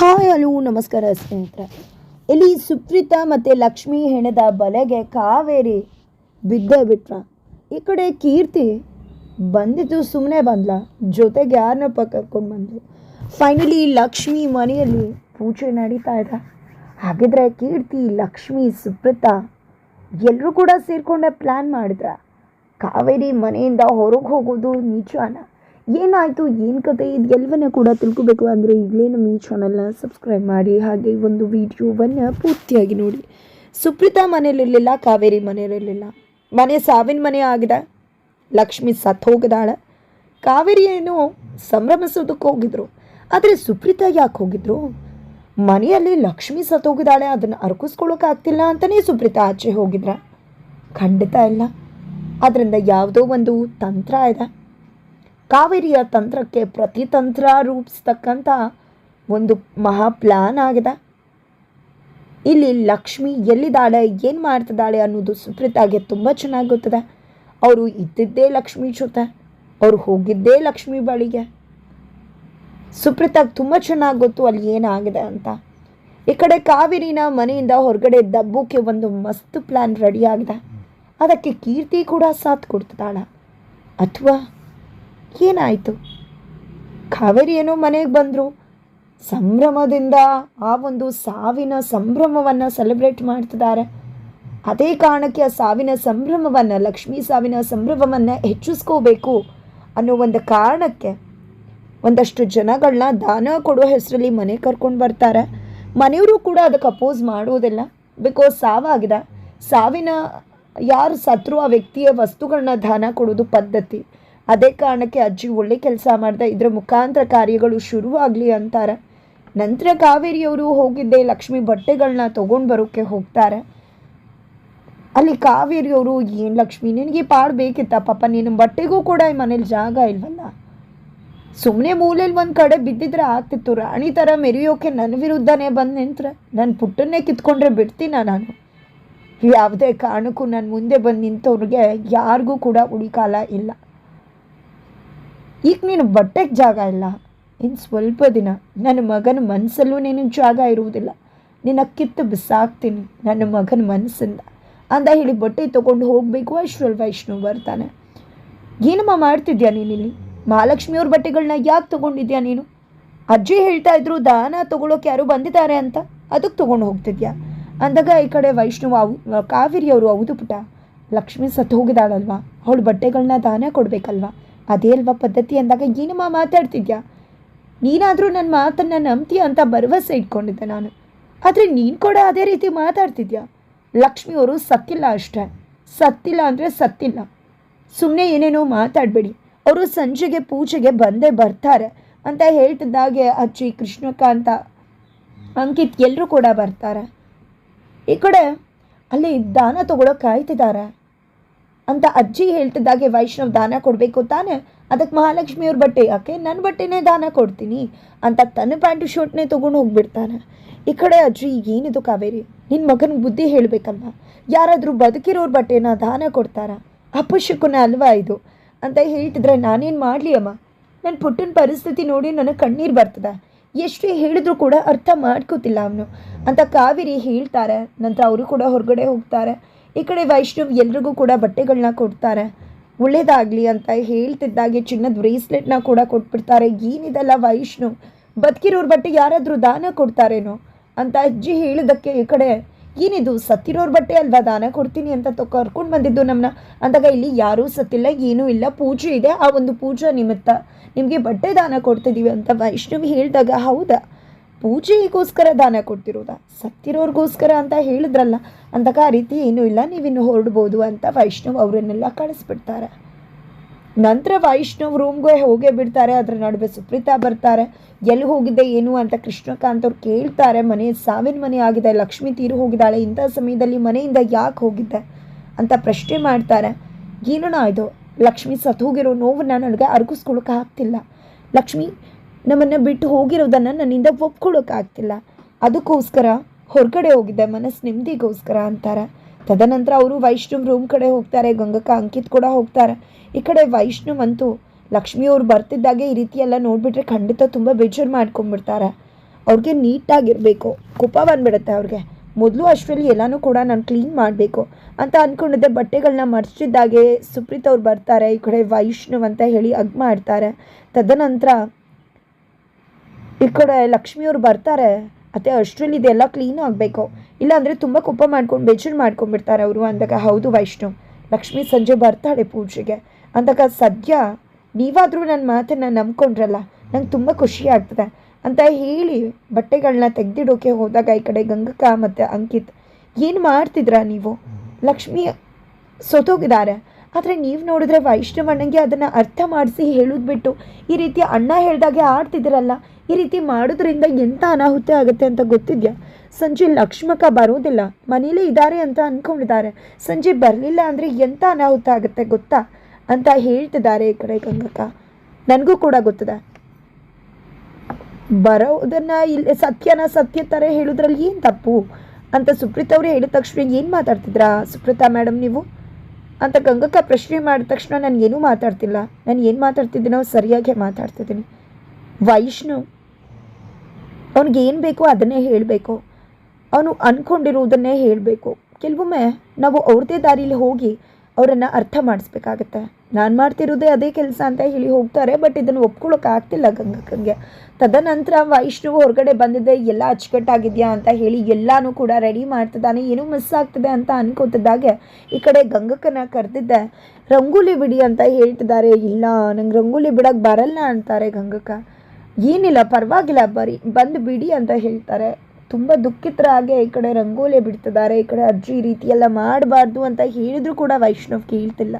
Hi hello ನಮಸ್ಕಾರ ಸ್ನೇಹಿತರೆ. ಇಲ್ಲಿ ಸುಪ್ರೀತಾ ಮತ್ತು ಲಕ್ಷ್ಮಿ ಹೆಣದ ಬಲೆಗೆ ಕಾವೇರಿ ಬಿದ್ದೇ ಬಿಟ್ರ. ಈ ಕಡೆ ಕೀರ್ತಿ ಬಂದಿದ್ದು ಸುಮ್ಮನೆ ಬಂದ್ಲ. ಜೊತೆಗೆ ಯಾರನ್ನಪ್ಪ ಕರ್ಕೊಂಡು ಬಂದು ಫೈನಲಿ ಲಕ್ಷ್ಮಿ ಮನೆಯಲ್ಲಿ ಪೂಜೆ ನಡೀತಾ ಇದ್ದ ಹಾಗಿದ್ರೆ ಕೀರ್ತಿ, ಲಕ್ಷ್ಮಿ, ಸುಪ್ರೀತಾ ಎಲ್ಲರೂ ಕೂಡ ಸೇರಿಕೊಂಡೆ ಪ್ಲ್ಯಾನ್ ಮಾಡಿದ್ರ. ಕಾವೇರಿ ಮನೆಯಿಂದ ಹೊರಗೆ ಹೋಗೋದು ನಿಜಾನ? ಏನಾಯಿತು? ಏನು ಕತೆ? ಇದು ಎಲ್ಲವನ್ನ ಕೂಡ ತಿಳ್ಕೊಬೇಕು ಅಂದರೆ ಈಗಲೇ ನಮ್ಮ ಈ ಚಾನಲ್ನ ಸಬ್ಸ್ಕ್ರೈಬ್ ಮಾಡಿ, ಹಾಗೆ ಒಂದು ವಿಡಿಯೋವನ್ನು ಪೂರ್ತಿಯಾಗಿ ನೋಡಿ. ಸುಪ್ರೀತಾ ಮನೆಯಲ್ಲಿರಲಿಲ್ಲ, ಕಾವೇರಿ ಮನೆಯಲ್ಲಿರಲಿಲ್ಲ. ಮನೆ ಸಾವಿನ ಮನೆ ಆಗಿದೆ. ಲಕ್ಷ್ಮಿ ಸತ್ತು ಹೋಗಿದಾಳೆ ಕಾವೇರಿ ಏನು ಸಂಭ್ರಮಿಸೋದಕ್ಕೆ ಹೋಗಿದ್ರು. ಆದರೆ ಸುಪ್ರೀತಾ ಯಾಕೆ ಹೋಗಿದ್ರು? ಮನೆಯಲ್ಲಿ ಲಕ್ಷ್ಮಿ ಸತ್ತೋಗಿದ್ದಾಳೆ ಅದನ್ನು ಅರ್ಕಿಸ್ಕೊಳ್ಳೋಕ್ಕಾಗ್ತಿಲ್ಲ ಅಂತಲೇ ಸುಪ್ರೀತಾ ಆಚೆ ಹೋಗಿದ್ರ. ಖಂಡಿತ ಇಲ್ಲ. ಅದರಿಂದ ಯಾವುದೋ ಒಂದು ತಂತ್ರ ಇದೆ. ಕಾವೇರಿಯ ತಂತ್ರಕ್ಕೆ ಪ್ರತಿತಂತ್ರ ರೂಪಿಸ್ತಕ್ಕಂಥ ಒಂದು ಮಹಾ ಪ್ಲಾನ್ ಆಗಿದೆ. ಇಲ್ಲಿ ಲಕ್ಷ್ಮಿ ಎಲ್ಲಿದ್ದಾಳೆ, ಏನು ಮಾಡ್ತಿದ್ದಾಳೆ ಅನ್ನೋದು ಸುಪ್ರೀತಾಗೆ ತುಂಬ ಚೆನ್ನಾಗಿ ಗೊತ್ತದೆ. ಅವರು ಇದ್ದಿದ್ದೇ ಲಕ್ಷ್ಮಿ ಜೊತೆ, ಅವರು ಹೋಗಿದ್ದೇ ಲಕ್ಷ್ಮಿ ಬಳಿಗೆ. ಸುಪ್ರೀತಾಗೆ ತುಂಬ ಚೆನ್ನಾಗಿ ಗೊತ್ತು ಅಲ್ಲಿ ಏನಾಗಿದೆ ಅಂತ. ಈ ಕಡೆ ಕಾವೇರಿನ ಮನೆಯಿಂದ ಹೊರಗಡೆ ದಬ್ಬುಕ್ಕೆ ಒಂದು ಮಸ್ತ್ ಪ್ಲ್ಯಾನ್ ರೆಡಿ ಆಗಿದೆ. ಅದಕ್ಕೆ ಕೀರ್ತಿ ಕೂಡ ಸಾಥ್ ಕೊಡ್ತಿದ್ದಾಳೆ. ಅಥವಾ ಏನಾಯಿತು? ಕಾವೇರಿ ಏನೋ ಮನೆಗೆ ಬಂದರು. ಸಂಭ್ರಮದಿಂದ ಆ ಒಂದು ಸಾವಿನ ಸಂಭ್ರಮವನ್ನು ಸೆಲೆಬ್ರೇಟ್ ಮಾಡ್ತಿದ್ದಾರೆ. ಅದೇ ಕಾರಣಕ್ಕೆ ಆ ಸಾವಿನ ಸಂಭ್ರಮವನ್ನು, ಲಕ್ಷ್ಮೀ ಸಾವಿನ ಸಂಭ್ರಮವನ್ನು ಹೆಚ್ಚಿಸ್ಕೋಬೇಕು ಅನ್ನೋ ಒಂದು ಕಾರಣಕ್ಕೆ ಒಂದಷ್ಟು ಜನಗಳನ್ನ ದಾನ ಕೊಡೋ ಹೆಸರಲ್ಲಿ ಮನೆ ಕರ್ಕೊಂಡು ಬರ್ತಾರೆ. ಮನೆಯವರು ಕೂಡ ಅದಕ್ಕೆ ಅಪೋಸ್ ಮಾಡೋದಿಲ್ಲ. ಬಿಕಾಸ್ ಸಾವಾಗಿದೆ. ಸಾವಿನ ಯಾರು ಸತ್ರು ಆ ವ್ಯಕ್ತಿಯ ವಸ್ತುಗಳನ್ನ ದಾನ ಕೊಡೋದು ಪದ್ಧತಿ. ಅದೇ ಕಾರಣಕ್ಕೆ ಅಜ್ಜಿ ಒಳ್ಳೆ ಕೆಲಸ ಮಾಡಿದೆ ಇದರ ಮುಖಾಂತರ ಕಾರ್ಯಗಳು ಶುರುವಾಗಲಿ ಅಂತಾರೆ. ನಂತರ ಕಾವೇರಿಯವರು ಹೋಗಿದ್ದೆ ಲಕ್ಷ್ಮಿ ಬಟ್ಟೆಗಳನ್ನ ತೊಗೊಂಡು ಬರೋಕ್ಕೆ ಹೋಗ್ತಾರೆ. ಅಲ್ಲಿ ಕಾವೇರಿಯವರು, ಏನು ಲಕ್ಷ್ಮಿ, ನಿನಗೆ ಪಾಡ್ ಬೇಕಿತ್ತ? ಪಾಪ ನಿನ್ನ ಬಟ್ಟೆಗೂ ಕೂಡ ಈ ಮನೇಲಿ ಜಾಗ ಇಲ್ವಲ್ಲ? ಸುಮ್ಮನೆ ಮೂಲೆಯಲ್ಲಿ ಒಂದು ಕಡೆ ಬಿದ್ದಿದ್ರೆ ಆಗ್ತಿತ್ತು. ರಾಣಿ ಥರ ಮೆರೆಯೋಕೆ ನನ್ನ ವಿರುದ್ಧನೇ ಬಂದು ನಿಂತ್ರೆ. ನನ್ನ ಪುಟ್ಟನ್ನೇ ಕಿತ್ಕೊಂಡ್ರೆ ಬಿಡ್ತೀನ ನಾನು? ಯಾವುದೇ ಕಾರಣಕ್ಕೂ ನನ್ನ ಮುಂದೆ ಬಂದು ನಿಂತವ್ರಿಗೆ ಯಾರಿಗೂ ಕೂಡ ಉಳಿಕಾಲ ಇಲ್ಲ. ಈಗ ನೀನು ಬಟ್ಟೆಗೆ ಜಾಗ ಇಲ್ಲ. ಇನ್ನು ಸ್ವಲ್ಪ ದಿನ ನನ್ನ ಮಗನ ಮನಸ್ಸಲ್ಲೂ ನೀನು ಜಾಗ ಇರುವುದಿಲ್ಲ. ನಿನ್ನ ಕಿತ್ತು ಬಿಸಾಕ್ತೀನಿ ನನ್ನ ಮಗನ ಮನಸ್ಸಿಂದ. ಅಂತ ಹೇಳಿ ಬಟ್ಟೆ ತೊಗೊಂಡು ಹೋಗಬೇಕು ಅಶ್ವಲ್ ವೈಷ್ಣು ಬರ್ತಾನೆ. ಏನಮ್ಮ ಮಾಡ್ತಿದ್ಯಾ ನೀನಿಲ್ಲಿ ಮಹಾಲಕ್ಷ್ಮಿಯವ್ರ ಬಟ್ಟೆಗಳನ್ನ ಯಾಕೆ ತೊಗೊಂಡಿದ್ಯಾ ನೀನು? ಅಜ್ಜಿ ಹೇಳ್ತಾ ಇದ್ರು ದಾನ ತೊಗೊಳೋಕೆ ಯಾರು ಬಂದಿದ್ದಾರೆ ಅಂತ. ಅದಕ್ಕೆ ತೊಗೊಂಡು ಹೋಗ್ತಿದ್ಯಾ? ಅಂದಾಗ ಈ ಕಡೆ ವೈಷ್ಣುವಾವು ಅವು, ಕಾವೇರಿಯವರು ಹೌದು ಪುಟ ಲಕ್ಷ್ಮಿ ಸತ್ತು ಹೋಗಿದ್ದಾಳಲ್ವಾ? ಅವಳು ಬಟ್ಟೆಗಳನ್ನ ದಾನ ಕೊಡಬೇಕಲ್ವಾ? ಅದೇ ಅಲ್ವಾ ಪದ್ಧತಿ ಅಂದಾಗ ಏನಮ್ಮ ಮಾತಾಡ್ತಿದ್ಯಾ? ನೀನಾದರೂ ನನ್ನ ಮಾತನ್ನು ನಂಬ್ತೀಯ ಅಂತ ಭರವಸೆ ಇಟ್ಕೊಂಡಿದ್ದೆ ನಾನು. ಆದರೆ ನೀನು ಕೂಡ ಅದೇ ರೀತಿ ಮಾತಾಡ್ತಿದ್ಯಾ? ಲಕ್ಷ್ಮಿಯವರು ಸತ್ತಿಲ್ಲ ಅಷ್ಟೇ. ಸತ್ತಿಲ್ಲ ಅಂದರೆ ಸತ್ತಿಲ್ಲ. ಸುಮ್ಮನೆ ಏನೇನೋ ಮಾತಾಡಬೇಡಿ. ಅವರು ಸಂಜೆಗೆ ಪೂಜೆಗೆ ಬಂದೇ ಬರ್ತಾರೆ ಅಂತ ಹೇಳ್ತಿದ್ದಾಗೆ ಅಜ್ಜಿ ಕೃಷ್ಣಕಾಂತ ಅಂಕಿತ್ ಎಲ್ಲರೂ ಕೂಡ ಬರ್ತಾರೆ. ಈ ಕಡೆ ಅಲ್ಲಿ ದಾನ ತಗೊಳೋ ಕಾಯ್ತಿದ್ದಾರೆ. ಅಂತ ಅಜ್ಜಿ ಹೇಳ್ತಿದ್ದಾಗೆ ವೈಷ್ಣವ್ ದಾನ ಕೊಡಬೇಕು ತಾನೆ? ಅದಕ್ಕೆ ಮಹಾಲಕ್ಷ್ಮಿಯವ್ರ ಬಟ್ಟೆ, ಯಾಕೆ? ನನ್ನ ಬಟ್ಟೆನೇ ದಾನ ಕೊಡ್ತೀನಿ ಅಂತ ತನ್ನ ಪ್ಯಾಂಟು ಶರ್ಟ್ನೇ ತೊಗೊಂಡು ಹೋಗ್ಬಿಡ್ತಾನೆ. ಈ ಕಡೆ ಅಜ್ಜಿ, ಏನಿದು ಕಾವೇರಿ? ನಿನ್ನ ಮಗನ ಬುದ್ಧಿ ಹೇಳಬೇಕಲ್ವ? ಯಾರಾದರೂ ಬದುಕಿರೋರ ಬಟ್ಟೆನ ದಾನ ಕೊಡ್ತಾರ? ಅಪಶಕುನ ಅಲ್ವಾ ಇದು? ಅಂತ ಹೇಳ್ತಿದ್ರೆ, ನಾನೇನು ಮಾಡಲಿ ಅಮ್ಮ? ನನ್ನ ಪುಟ್ಟನ ಪರಿಸ್ಥಿತಿ ನೋಡಿ ನನಗೆ ಕಣ್ಣೀರು ಬರ್ತದೆ. ಎಷ್ಟೇ ಹೇಳಿದ್ರು ಕೂಡ ಅರ್ಥ ಮಾಡ್ಕೋತಿಲ್ಲ ಅವನು ಅಂತ ಕಾವೇರಿ ಹೇಳ್ತಾರೆ. ನಂತರ ಅವರು ಕೂಡ ಹೊರಗಡೆ ಹೋಗ್ತಾರೆ. ಈ ಕಡೆ ವೈಷ್ಣವ್ ಎಲ್ರಿಗೂ ಕೂಡ ಬಟ್ಟೆಗಳನ್ನ ಕೊಡ್ತಾರೆ. ಒಳ್ಳೇದಾಗಲಿ ಅಂತ ಹೇಳ್ತಿದ್ದಾಗೆ ಚಿನ್ನದ ಬ್ರೇಸ್ಲೆಟ್ನ ಕೂಡ ಕೊಟ್ಬಿಡ್ತಾರೆ. ಏನಿದೆಲ್ಲ ವೈಷ್ಣವ್? ಬದುಕಿರೋರ ಬಟ್ಟೆ ಯಾರಾದರೂ ದಾನ ಕೊಡ್ತಾರೇನೋ? ಅಂತ ಅಜ್ಜಿ ಹೇಳಿದ್ದಕ್ಕೆ ಈ ಕಡೆ ಏನಿದು? ಸತ್ತಿರೋರ ಬಟ್ಟೆ ಅಲ್ವಾ ದಾನ ಕೊಡ್ತೀನಿ ಅಂತ ತೊ, ಕರ್ಕೊಂಡು ಬಂದಿದ್ದು ನಮ್ಮನ್ನ ಅಂದಾಗ ಇಲ್ಲಿ ಯಾರೂ ಸತ್ತಿಲ್ಲ, ಏನೂ ಇಲ್ಲ. ಪೂಜೆ ಇದೆ. ಆ ಒಂದು ಪೂಜಾ ನಿಮಿತ್ತ ನಿಮಗೆ ಬಟ್ಟೆ ದಾನ ಕೊಡ್ತಿದ್ದೀವಿ ಅಂತ ವೈಷ್ಣವ್ ಹೇಳಿದಾಗ, ಹೌದಾ? ಪೂಜೆಗೋಸ್ಕರ ದಾನ ಕೊಡ್ತಿರೋದಾ? ಸತ್ತಿರೋರ್ಗೋಸ್ಕರ ಅಂತ ಹೇಳಿದ್ರಲ್ಲ ಅಂದಾಗ ಆ ರೀತಿ ಏನೂ ಇಲ್ಲ, ನೀವಿನ್ನು ಹೊರಡ್ಬೋದು ಅಂತ ವೈಷ್ಣವ್ ಅವರನ್ನೆಲ್ಲ ಕಳಿಸ್ಬಿಡ್ತಾರೆ. ನಂತರ ವೈಷ್ಣವ್ ರೂಮ್ಗೆ ಹೋಗೇ ಬಿಡ್ತಾರೆ, ಅದರ ನಡುವೆ ಸುಪ್ರೀತಾ ಬರ್ತಾರೆ. ಎಲ್ಲಿ ಹೋಗಿದ್ದೆ ಏನು ಅಂತ ಕೃಷ್ಣಕಾಂತ್ ಅವ್ರು ಕೇಳ್ತಾರೆ, ಮನೆ, ಸಾವಿನ ಮನೆ ಆಗಿದೆ, ಲಕ್ಷ್ಮಿ ತೀರು ಹೋಗಿದ್ದಾಳೆ, ಇಂಥ ಸಮಯದಲ್ಲಿ ಮನೆಯಿಂದ ಯಾಕೆ ಹೋಗಿದ್ದೆ ಅಂತ ಪ್ರಶ್ನೆ ಮಾಡ್ತಾರೆ. ಏನೋ ಇದು? ಲಕ್ಷ್ಮಿ ಸತ್ತು ಹೋಗಿರೋ ನೋವನ್ನ ನನಗೆ ಅರ್ಗಿಸ್ಕೊಳಕ್ಕೆ ಆಗ್ತಿಲ್ಲ. ಲಕ್ಷ್ಮಿ ನಮ್ಮನ್ನು ಬಿಟ್ಟು ಹೋಗಿರೋದನ್ನು ನನ್ನಿಂದ ಒಪ್ಕೊಳ್ಳೋಕ್ಕಾಗ್ತಿಲ್ಲ. ಅದಕ್ಕೋಸ್ಕರ ಹೊರಗಡೆ ಹೋಗಿದ್ದೆ, ಮನಸ್ಸು ನೆಮ್ಮದಿಗೋಸ್ಕರ ಅಂತಾರೆ. ತದನಂತರ ಅವರು ವೈಷ್ಣವ್ ರೂಮ್ ಕಡೆ ಹೋಗ್ತಾರೆ, ಗಂಗಕ್ಕ ಅಂಕಿತ್ ಕೂಡ ಹೋಗ್ತಾರೆ. ಈ ಕಡೆ ವೈಷ್ಣವ್ ಅಂತೂ ಲಕ್ಷ್ಮಿಯವ್ರು ಬರ್ತಿದ್ದಾಗೆ ಈ ರೀತಿ ಎಲ್ಲ ನೋಡಿಬಿಟ್ರೆ ಖಂಡಿತ ತುಂಬ ಬೇಜಾರು ಮಾಡ್ಕೊಂಡ್ಬಿಡ್ತಾರೆ. ಅವ್ರಿಗೆ ನೀಟಾಗಿರಬೇಕು. ಕೋಪ ಬಂದ್ಬಿಡುತ್ತೆ ಅವ್ರಿಗೆ. ಮೊದಲು ಅಷ್ಟರಲ್ಲಿ ಎಲ್ಲನೂ ಕೂಡ ನಾನು ಕ್ಲೀನ್ ಮಾಡಬೇಕು ಅಂತ ಅಂದ್ಕೊಂಡಿದ್ದೆ ಬಟ್ಟೆಗಳನ್ನ ಮರ್ಚಿದ್ದಾಗೆ ಸುಪ್ರೀತ್ ಅವ್ರು ಬರ್ತಾರೆ, ಈ ಕಡೆ ವೈಷ್ಣವ್ ಅಂತ ಹೇಳಿ ಅಗ್ ಮಾಡ್ತಾರೆ. ತದನಂತರ ಈ ಕಡೆ ಲಕ್ಷ್ಮಿಯವ್ರು ಬರ್ತಾರೆ, ಅತ್ತೆ ಅಷ್ಟರಲ್ಲಿ ಇದೆಲ್ಲ ಕ್ಲೀನ್ ಆಗಬೇಕು. ಇಲ್ಲಾಂದರೆ ತುಂಬ ಕೋಪ ಮಾಡ್ಕೊಂಡು, ಬೇಜಾರು ಮಾಡ್ಕೊಂಡ್ಬಿಡ್ತಾರೆ ಅವರು. ಅಂದಾಗ ಹೌದು ವೈಷ್ಣವ್, ಲಕ್ಷ್ಮಿ ಸಂಜೆ ಬರ್ತಾಳೆ ಪೂಜೆಗೆ. ಅಂದಾಗ ಸದ್ಯ ನೀವಾದರೂ ನನ್ನ ಮಾತನ್ನು ನಂಬ್ಕೊಂಡ್ರಲ್ಲ, ನಂಗೆ ತುಂಬ ಖುಷಿ ಆಗ್ತದೆ. ಅಂತ ಹೇಳಿ ಬಟ್ಟೆಗಳನ್ನ ತೆಗೆದಿಡೋಕೆ ಹೋದಾಗ ಈ ಕಡೆ ಗಂಗಕ್ಕ ಮತ್ತು ಅಂಕಿತ್, ಏನು ಮಾಡ್ತಿದ್ರಾ ನೀವು? ಲಕ್ಷ್ಮಿ ಸೊತೋಗಿದ್ದಾರೆ. ಆದರೆ ನೀವು ನೋಡಿದ್ರೆ ವೈಷ್ಣವಣ್ಣಂಗೆ ಅದನ್ನು ಅರ್ಥ ಮಾಡಿಸಿ ಹೇಳೋದು ಬಿಟ್ಟು ಈ ರೀತಿ ಅಣ್ಣ ಹೇಳ್ದಾಗೆ ಆಡ್ತಿದ್ದೀರಲ್ಲ, ಈ ರೀತಿ ಮಾಡೋದ್ರಿಂದ ಎಂಥ ಅನಾಹುತ ಆಗುತ್ತೆ ಅಂತ ಗೊತ್ತಿದ್ಯಾ? ಸಂಜೆ ಲಕ್ಷ್ಮಕ್ಕ ಬರೋದಿಲ್ಲ ಮನೇಲೇ ಇದ್ದಾರೆ ಅಂತ ಅಂದ್ಕೊಂಡಿದ್ದಾರೆ ಸಂಜೆ ಬರಲಿಲ್ಲ ಅಂದರೆ ಎಂಥ ಅನಾಹುತ ಆಗುತ್ತೆ ಗೊತ್ತಾ? ಅಂತ ಹೇಳ್ತಿದ್ದಾರೆ ಈ ಕಡೆ ಗಂಗಕ್ಕ. ನನಗೂ ಕೂಡ ಗೊತ್ತಿದೆ. ಬರೋದನ್ನ ಇಲ್ಲಿ ಸತ್ಯನ ಸತ್ಯ ಥರ ಹೇಳೋದ್ರಲ್ಲಿ ಏನು ತಪ್ಪು? ಅಂತ ಸುಪ್ರೀತ್ ಅವರು ಹೇಳಿದ ತಕ್ಷಣ ಏನು ಮಾತಾಡ್ತಿದ್ರಾ ಸುಪ್ರೀತಾ ಮೇಡಮ್ ನೀವು? ಅಂತ ಗಂಗಕ್ಕ ಪ್ರಶ್ನೆ ಮಾಡಿದ ತಕ್ಷಣ ನಾನು ಏನೂ ಮಾತಾಡ್ತಿಲ್ಲ. ನಾನು ಏನು ಮಾತಾಡ್ತಿದ್ದೀನೋ ಸರಿಯಾಗಿ ಮಾತಾಡ್ತಿದ್ದೀನಿ. ವೈಷ್ಣವ್ ಅವ್ನಿಗೆ ಏನು ಬೇಕೋ ಅದನ್ನೇ ಹೇಳಬೇಕು. ಅವನು ಅಂದ್ಕೊಂಡಿರುವುದನ್ನೇ ಹೇಳಬೇಕು. ಕೆಲವೊಮ್ಮೆ ನಾವು ಅವ್ರದೇ ದಾರಿಲಿ ಹೋಗಿ ಅವರನ್ನು ಅರ್ಥ ಮಾಡಿಸ್ಬೇಕಾಗತ್ತೆ. ನಾನು ಮಾಡ್ತಿರೋದೇ ಅದೇ ಕೆಲಸ ಅಂತ ಹೇಳಿ ಹೋಗ್ತಾರೆ ಬಟ್ ಇದನ್ನು ಒಪ್ಕೊಳ್ಳೋಕೆ ಆಗ್ತಿಲ್ಲ ಗಂಗಕ್ಕಂಗೆ. ತದನಂತರ ವೈಷ್ಣವು ಹೊರಗಡೆ ಬಂದಿದೆ, ಎಲ್ಲ ಅಚ್ಚುಕಟ್ಟಾಗಿದೆಯಾ? ಅಂತ ಹೇಳಿ ಎಲ್ಲನೂ ಕೂಡ ರೆಡಿ ಮಾಡ್ತಿದ್ದಾನೆ. ಏನೂ ಮಿಸ್ ಆಗ್ತದೆ ಅಂತ ಅನ್ಕೋತಿದ್ದಾಗೆ. ಈ ಕಡೆ ಗಂಗಕ್ಕನ ಕರೆದಿದ್ದೆ. ರಂಗೋಲಿ ಬಿಡಿ ಅಂತ ಹೇಳ್ತಿದ್ದಾರೆ. ಇಲ್ಲ, ನಂಗೆ ರಂಗೋಲಿ ಬಿಡೋಕ್ಕೆ ಬರಲ್ಲ ಅಂತಾರೆ ಗಂಗಕ್ಕ. ಏನಿಲ್ಲ, ಪರವಾಗಿಲ್ಲ, ಬರೀ ಬಂದು ಬಿಡಿ ಅಂತ ಹೇಳ್ತಾರೆ. ತುಂಬ ದುಃಖಿತರಾಗೆ ಈ ಕಡೆ ರಂಗೋಲಿ ಬಿಡ್ತಿದ್ದಾರೆ, ಈ ಕಡೆ ಅಜ್ಜಿ ಈ ರೀತಿ ಎಲ್ಲ ಮಾಡಬಾರ್ದು ಅಂತ ಹೇಳಿದ್ರು ಕೂಡ ವೈಷ್ಣವ್ ಕೇಳ್ತಿಲ್ಲ.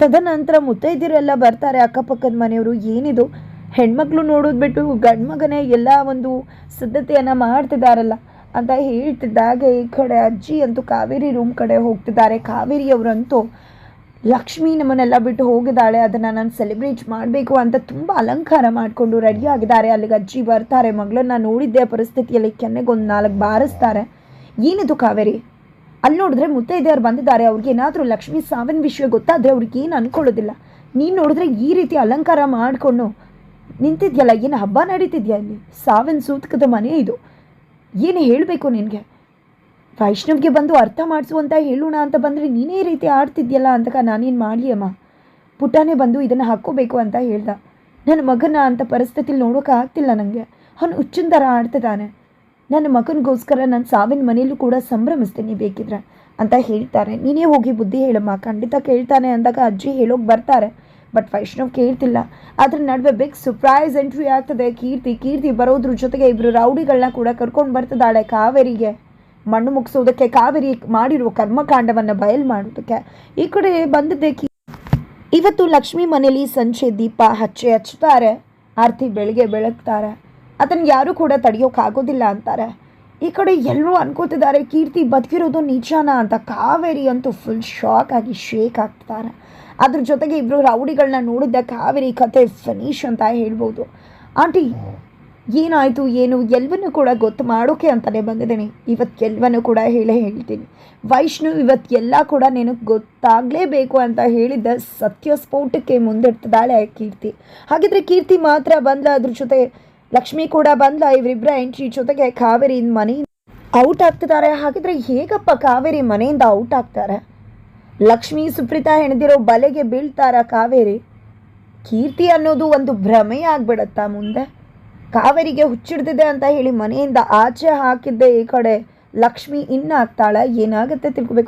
ತದನಂತರ ಮುತ್ತೈದಿರೆಲ್ಲ ಬರ್ತಾರೆ, ಅಕ್ಕಪಕ್ಕದ ಮನೆಯವರು, ಏನಿದು? ಹೆಣ್ಮಕ್ಳು ನೋಡೋದು ಬಿಟ್ಟು ಗಂಡು ಮಗನೇ ಎಲ್ಲ ಒಂದು ಸಿದ್ಧತೆಯನ್ನು ಮಾಡ್ತಿದ್ದಾರಲ್ಲ ಅಂತ ಹೇಳ್ತಿದ್ದಾಗೆ ಈ ಕಡೆ ಅಜ್ಜಿ ಅಂತೂ ಕಾವೇರಿ ರೂಮ್ ಕಡೆ ಹೋಗ್ತಿದ್ದಾರೆ. ಕಾವೇರಿಯವರಂತೂ ಲಕ್ಷ್ಮಿ ನಮ್ಮನ್ನೆಲ್ಲ ಬಿಟ್ಟು ಹೋಗಿದ್ದಾಳೆ, ಅದನ್ನು ನಾನು ಸೆಲೆಬ್ರೇಟ್ ಮಾಡಬೇಕು ಅಂತ ತುಂಬ ಅಲಂಕಾರ ಮಾಡಿಕೊಂಡು ರೆಡಿ ಆಗಿದ್ದಾರೆ. ಅಲ್ಲಿಗೆ ಅಜ್ಜಿ ಬರ್ತಾರೆ, ಮಗಳನ್ನ ನೋಡಿದ್ದೆ ಪರಿಸ್ಥಿತಿಯಲ್ಲಿ ಕೆನ್ನೆಗೊಂದು ನಾಲ್ಕು ಬಾರಿಸ್ತಾರೆ. ಏನಿದು ಕಾವೇರಿ? ಅಲ್ಲಿ ನೋಡಿದ್ರೆ ಮುತ್ತೈದೆಯವ್ರು ಬಂದಿದ್ದಾರೆ, ಅವ್ರಿಗೆ ಏನಾದರೂ ಲಕ್ಷ್ಮಿ ಸಾವಿನ ವಿಷಯ ಗೊತ್ತಾದರೆ ಅವ್ರಿಗೆ ಏನು ಅನ್ಕೊಳ್ಳೋದಿಲ್ಲ. ನೀನು ನೋಡಿದ್ರೆ ಈ ರೀತಿ ಅಲಂಕಾರ ಮಾಡಿಕೊಂಡು ನಿಂತಿದ್ಯಲ್ಲ, ಏನು ಹಬ್ಬ ನಡೀತಿದ್ಯಾ ಇಲ್ಲಿ? ಸಾವಿನ ಸೂತಕದ ಮನೆ ಇದು. ಏನು ಹೇಳಬೇಕು ನಿನಗೆ? ವೈಷ್ಣವ್ಗೆ ಬಂದು ಅರ್ಥ ಮಾಡಿಸು ಅಂತ ಹೇಳೋಣ ಅಂತ ಬಂದರೆ ನೀನೇ ರೀತಿ ಆಡ್ತಿದ್ಯಲ್ಲ ಅಂತಕ ನಾನೇನು ಮಾಡಲಿ ಅಮ್ಮ? ಬಂದು ಇದನ್ನು ಹಾಕ್ಕೋಬೇಕು ಅಂತ ಹೇಳ್ದ. ನನ್ನ ಮಗನ ಅಂತ ಪರಿಸ್ಥಿತಿಲಿ ನೋಡೋಕೆ ಆಗ್ತಿಲ್ಲ ನನಗೆ ಅವನು ಹುಚ್ಚಿನ ಥರ ಆಡ್ತಿದ್ದಾನೆ ನನ್ನ ಮಗನಿಗೋಸ್ಕರ ನಾನು ಸಾವಿನ ಮನೆಯಲ್ಲೂ ಕೂಡ ಸಂಭ್ರಮಿಸ್ತೀನಿ ಬೇಕಿದ್ರೆ ಅಂತ ಹೇಳ್ತಾರೆ. ನೀನೇ ಹೋಗಿ ಬುದ್ಧಿ ಹೇಳಮ್ಮ. ಖಂಡಿತ ಕೇಳ್ತಾನೆ ಅಂದಾಗ ಅಜ್ಜಿ ಹೇಳೋಕೆ ಬರ್ತಾರೆ. ಬಟ್ ವೈಷ್ಣವ್ ಕೇಳ್ತಿಲ್ಲ. ಅದ್ರ ನಡುವೆ ಬಿಗ್ ಸರ್ಪ್ರೈಸ್ ಎಂಟ್ರಿ ಆಗ್ತದೆ. ಕೀರ್ತಿ ಕೀರ್ತಿ ಬರೋದ್ರ ಜೊತೆಗೆ ಇಬ್ಬರು ರೌಡಿಗಳನ್ನ ಕೂಡ ಕರ್ಕೊಂಡು ಬರ್ತಿದ್ದಾಳೆ ಕಾವೇರಿಗೆ. ಮಣ್ಣು ಮುಗಿಸೋದಕ್ಕೆ ಕಾವೇರಿ ಮಾಡಿರುವ ಕರ್ಮಕಾಂಡವನ್ನು ಬಯಲು ಮಾಡೋದಕ್ಕೆ ಈ ಕಡೆ ಬಂದದ್ದೇಕಿ ಇವತ್ತು ಲಕ್ಷ್ಮಿ ಮನೇಲಿ ಸಂಜೆ ದೀಪ ಹಚ್ಚಿ ಹಚ್ತಾರೆ ಆರತಿ ಬೆಳಗ್ಗೆ ಬೆಳಗ್ತಾರೆ. ಅದನ್ನು ಯಾರೂ ಕೂಡ ತಡೆಯೋಕ್ಕಾಗೋದಿಲ್ಲ ಅಂತಾರೆ. ಈ ಕಡೆ ಎಲ್ಲರೂ ಅನ್ಕೋತಿದ್ದಾರೆ, ಕೀರ್ತಿ ಬದುಕಿರೋದು ನಿಜಾನ ಅಂತ. ಕಾವೇರಿ ಅಂತೂ ಫುಲ್ ಶಾಕ್ ಆಗಿ ಶೇಕ್ ಆಗ್ತಾರೆ ಅದ್ರ ಜೊತೆಗೆ ಇಬ್ಬರು ರೌಡಿಗಳನ್ನ ನೋಡಿದ್ದ, ಕಾವೇರಿ ಕತೆ ಫಿನಿಶ್ ಅಂತ ಹೇಳ್ಬೋದು. ಆಂಟಿ ಏನಾಯಿತು, ಏನು ಎಲ್ಲವನ್ನೂ ಕೂಡ ಗೊತ್ತು ಮಾಡೋಕೆ ಅಂತಲೇ ಬಂದಿದ್ದೀನಿ. ಇವತ್ತು ಎಲ್ಲವನ್ನೂ ಕೂಡ ಹೇಳೇ ಹೇಳ್ತೀನಿ. ವೈಷ್ಣು ಇವತ್ತು ಎಲ್ಲ ಕೂಡ ನಿನಗೆ ಗೊತ್ತಾಗಲೇಬೇಕು ಅಂತ ಹೇಳಿದ್ದ ಸತ್ಯ ಸ್ಫೋಟಕ್ಕೆ ಮುಂದಿಡ್ತಿದ್ದಾಳೆ ಕೀರ್ತಿ. ಹಾಗಿದ್ರೆ ಕೀರ್ತಿ ಮಾತ್ರ ಬಂದ್ಲ, ಅದ್ರ ಜೊತೆ ಲಕ್ಷ್ಮಿ ಕೂಡ ಬಂದ್ಲ ಇವರಿಬ್ಬರ ಎಂಟ್ರಿ ಜೊತೆಗೆ ಕಾವೇರಿ ಮನೆ ಔಟ್ ಆಗ್ತಿದ್ದಾರೆ. ಹಾಗಿದ್ರೆ ಹೇಗಪ್ಪ ಕಾವೇರಿ ಮನೆಯಿಂದ ಔಟ್ ಆಗ್ತಾರೆ? ಲಕ್ಷ್ಮಿ, ಸುಪ್ರೀತಾ ಹೆಣದಿರೋ ಬಲೆಗೆ ಬೀಳ್ತಾರ ಕಾವೇರಿ? ಕೀರ್ತಿ ಅನ್ನೋದು ಒಂದು ಭ್ರಮೆ ಆಗ್ಬಿಡತ್ತಾ ಮುಂದೆ? ಕಾವೇರಿಗೆ ಹುಚ್ಚಿಡ್ದಿದೆ ಅಂತ ಹೇಳಿ ಮನೆಯಿಂದ ಆಚೆ ಹಾಕಿದ್ದೆ ಈ ಕಡೆ. ಲಕ್ಷ್ಮಿ ಇನ್ನಾಗ್ತಾಳೆ ಏನಾಗುತ್ತೆ ತಿಳ್ಕೊಬೇಕು